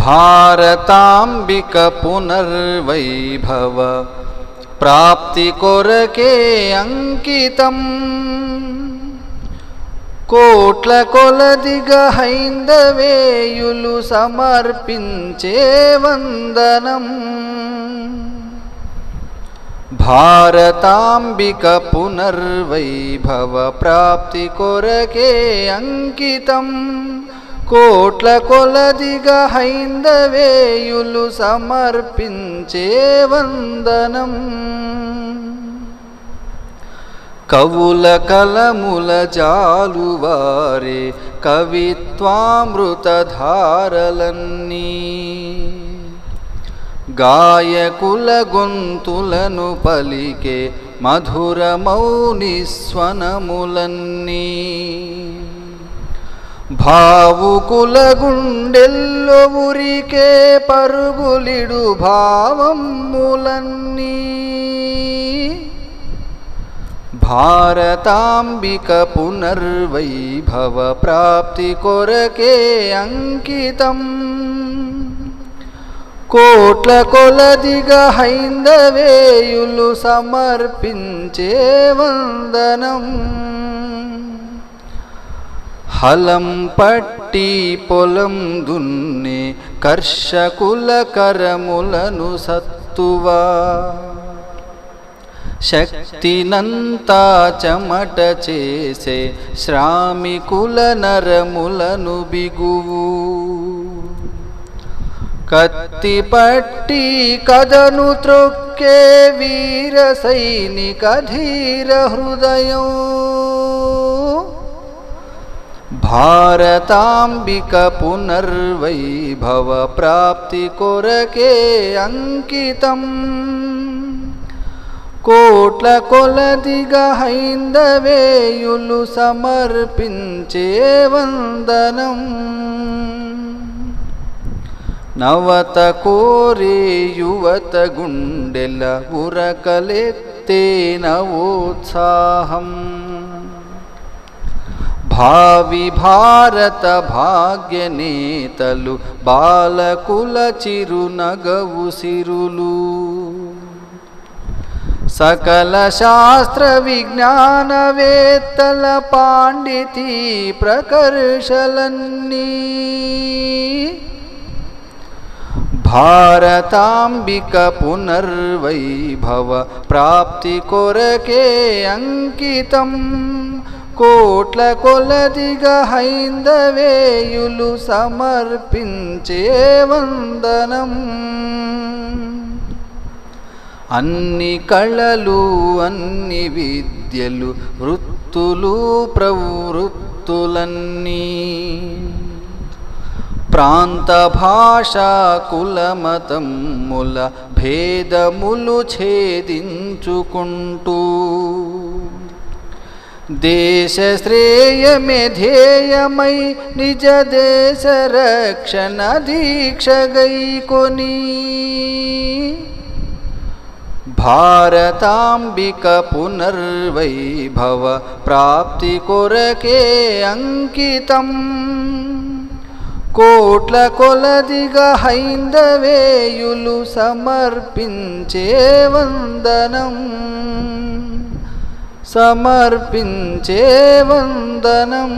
భారతాంబిక పునర్వైభవ ప్రాప్తి కొరకే అంకితం కోట్ల కొలదిగా హైందవేయులు సమర్పించే వందనం భారతాంబిక పునర్వైభవ ప్రాప్తి కొరకే అంకితం కోట్ల కొలదిగా హైందవేయులు సమర్పించే వందనం. కవుల కలముల జాలువారే కవిత్వామృతధారలన్నీ. గాయకుల గొంతులను పలికే మధుర మౌని స్వనములన్నీ. భావుకుల గుండెల్లో ఉరికే పరుగులిడు భావములన్నీ భారతాంబిక పునర్వైభవ ప్రాప్తి కొరకే అంకితం. కోట్ల కొలదిగా హైందవేయులు సమర్పించే వందనం. హలం పట్టి పొలం దున్ని కర్షకుల కరములను సత్తువా. శక్తినంతా చెమట చేసే శ్రామికుల నరములను బిగువు. కత్తి పట్టి కదను త్రొక్కే వీర సైనిక ధీర హృదయం. భారతాంబిక పునర్వైభవ ప్రాప్తి కొరకే అంకితం కోట్ల కొలదిగా హైందవేయులు సమర్పించే వందనం నవత కోరే యువత గుండెల ఉరకలెత్తే నవోత్సాహం భావి భారత భాగ్యనేతలు బాలకుల చిరునగవు సిరులు. సకల శాస్త్ర విజ్ఞానవేత్తల పాండితి ప్రకర్షలన్నీ. భారతాంబిక పునర్వైభవ ప్రాప్తి కొరకే అంకితం. కోట్ల కొలదిగా హైందవేయులు సమర్పించే వందనం. అన్ని కళలు అన్ని విద్యలు వృత్తులు ప్రవృత్తులన్నీ. ప్రాంత భాష కులమతముల భేదములు ఛేదించుకుంటూ దేశ శ్రేయమే నిజ దేశ రక్షణ దీక్షగైకొని భారతాంబిక పునర్వైభవ ప్రాప్తి కొరకే అంకితం. కోట్ల కొలదిగా హైందవేయులు సమర్పించే వందనం. సమర్పించే వందనం.